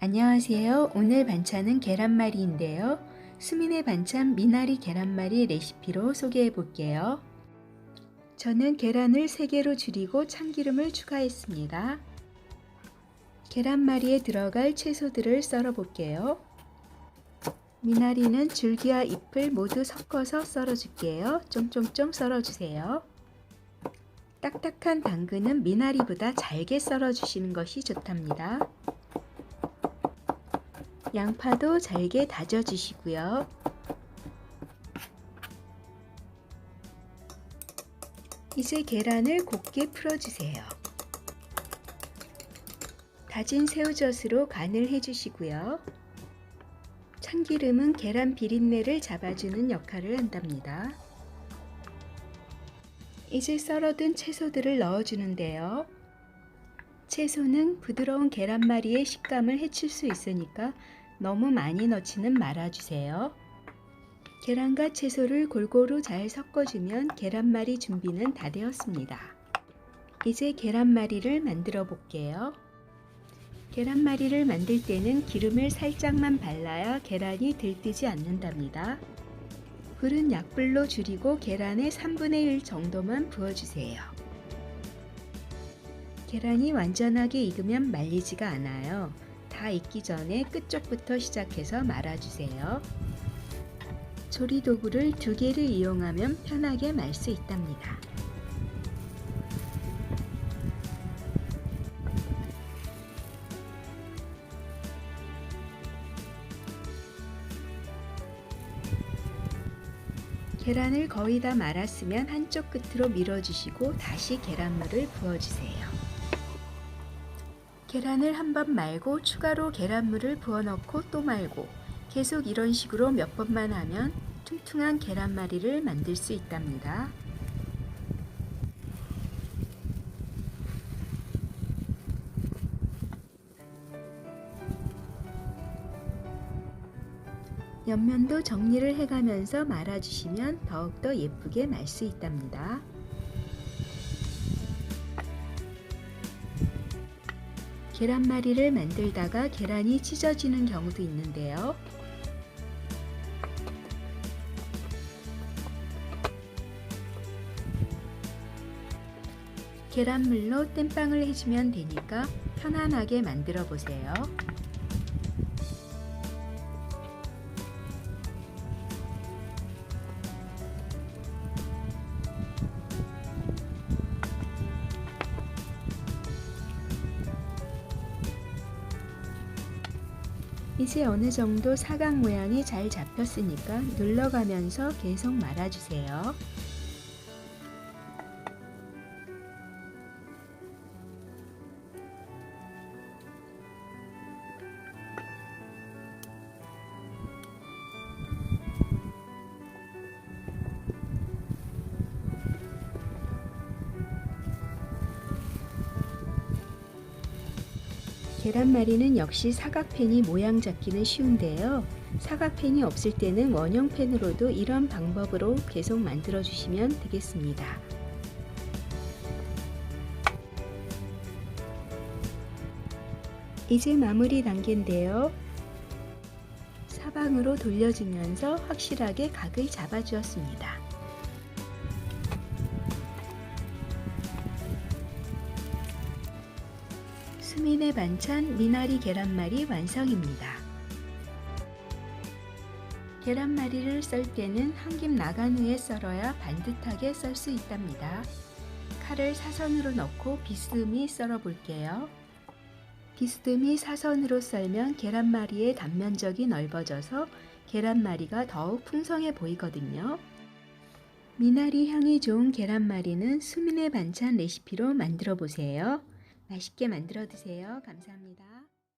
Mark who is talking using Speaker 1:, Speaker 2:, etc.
Speaker 1: 안녕하세요. 오늘 반찬은 계란말이인데요. 수민의 반찬 미나리 계란말이 레시피로 소개해 볼게요. 저는 계란을 3개로 줄이고 참기름을 추가했습니다. 계란말이에 들어갈 채소들을 썰어 볼게요. 미나리는 줄기와 잎을 모두 섞어서 썰어 줄게요. 쫑쫑쫑 썰어 주세요. 딱딱한 당근은 미나리보다 잘게 썰어 주시는 것이 좋답니다. 양파도 잘게 다져 주시고요. 이제 계란을 곱게 풀어 주세요. 다진 새우젓으로 간을 해 주시고요. 참기름은 계란 비린내를 잡아주는 역할을 한답니다. 이제 썰어둔 채소들을 넣어주는데요. 채소는 부드러운 계란말이의 식감을 해칠 수 있으니까 너무 많이 넣지는 말아주세요. 계란과 채소를 골고루 잘 섞어주면 계란말이 준비는 다 되었습니다. 이제 계란말이를 만들어 볼게요. 계란말이를 만들 때는 기름을 살짝만 발라야 계란이 들뜨지 않는답니다. 불은 약불로 줄이고 계란의 3분의 1 정도만 부어주세요. 계란이 완전하게 익으면 말리지가 않아요. 다 익기 전에 끝쪽부터 시작해서 말아주세요. 조리 도구를 두 개를 이용하면 편하게 말 수 있답니다. 계란을 거의 다 말았으면 한쪽 끝으로 밀어주시고 다시 계란물을 부어주세요. 계란을 한 번 말고 추가로 계란물을 부어 넣고 또 말고 계속 이런 식으로 몇 번만 하면 퉁퉁한 계란말이를 만들 수 있답니다. 옆면도 정리를 해가면서 말아주시면 더욱더 예쁘게 말 수 있답니다. 계란말이를 만들다가 계란이 찢어지는 경우도 있는데요. 계란물로 땜빵을 해주면 되니까 편안하게 만들어 보세요. 이제 어느 정도 사각 모양이 잘 잡혔으니까 눌러가면서 계속 말아주세요. 계란말이는 역시 사각팬이 모양 잡기는 쉬운데요. 사각팬이 없을 때는 원형팬으로도 이런 방법으로 계속 만들어 주시면 되겠습니다. 이제 마무리 단계인데요. 사방으로 돌려주면서 확실하게 각을 잡아주었습니다. 수민의 반찬 미나리 계란말이 완성입니다. 계란말이를 썰 때는 한 김 나간 후에 썰어야 반듯하게 썰 수 있답니다. 칼을 사선으로 넣고 비스듬히 썰어 볼게요. 비스듬히 사선으로 썰면 계란말이의 단면적이 넓어져서 계란말이가 더욱 풍성해 보이거든요. 미나리 향이 좋은 계란말이는 수민의 반찬 레시피로 만들어 보세요. 맛있게 만들어 드세요. 감사합니다.